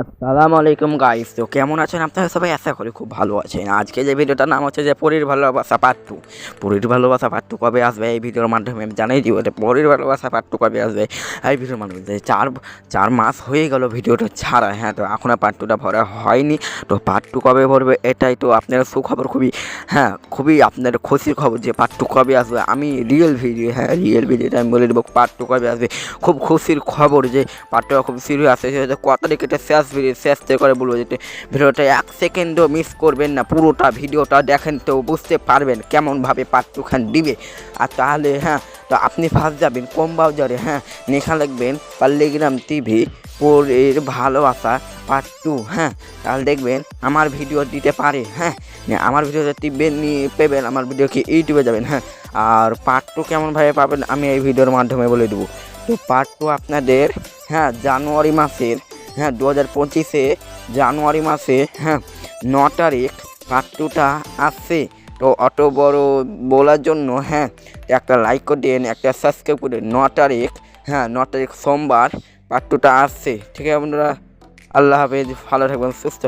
a আসসালামু আলাইকুম guys তো কেমন আছেন আপনারা সবাই? আশা করি খুব ভালো আছেন। আজকে যে ভিডিওটার নাম হচ্ছে যে পরীর ভালোবাসা টু পরীর ভালোবাসা টু কবে আসবে? এই ভিডিওর মাধ্যমে আমি জানাই দিব এটা পরীর ভালোবাসা টু কবে আসবে। এই ভিডিওর মাধ্যমে যে চার চার মাস হয়ে গেল ভিডিওটা ছাড়া। হ্যাঁ তো এখনও টুটা ভরা হয়নি। তো টু কবে ভরবে এটাই তো আপনার সুখবর খুবই হ্যাঁ খুবই আপনার খুশির খবর যে টু কবে আসবে। আমি রিয়েল ভিডিও হ্যাঁ রিয়েল ভিডিওটা আমি বলে দেবো টু কবে আসবে? খুব খুশির খবর যে পার্ট টু খুব সিরিয়াস আছে সেটা ক তারিখে এটা শেষ ভিডিও শেষ করে বলব যে ভিডিওটা এক সেকেন্ডও মিস করবেন না, পুরোটা ভিডিওটা দেখেন তো বুঝতে পারবেন কেমনভাবে টু দিবে। আর তাহলে হ্যাঁ তো আপনি ফার্স্ট যাবেন কম বাজারে হ্যাঁ লেখা লিখবেন পাল্লিগ্রাম টিভি পরের ভালোবাসা পার্ট টু হ্যাঁ তাহলে দেখবেন আমার ভিডিও দিতে পারে হ্যাঁ আমার ভিডিওতে টিপবেন নিয়ে পেবেন, আমার ভিডিওকে ইউটিউবে যাবেন হ্যাঁ আর পার্ট টু কেমনভাবে পাবেন আমি এই ভিডিওর মাধ্যমে বলে দেবো। তো পার্ট টু আপনাদের হ্যাঁ জানুয়ারি মাসের হ্যাঁ দু হাজার পঁচিশে জানুয়ারি মাসে হ্যাঁ ন তারিখ পাত্রটা আসছে তো অত বড় বলার জন্য হ্যাঁ একটা লাইক করে দিন একটা সাবস্ক্রাইব করে। ন তারিখ হ্যাঁ ন তারিখ সোমবার পাত্রটা আসছে ঠিক আছে আপনারা আল্লাহ হাফেজ, ভালো থাকবেন, সুস্থ।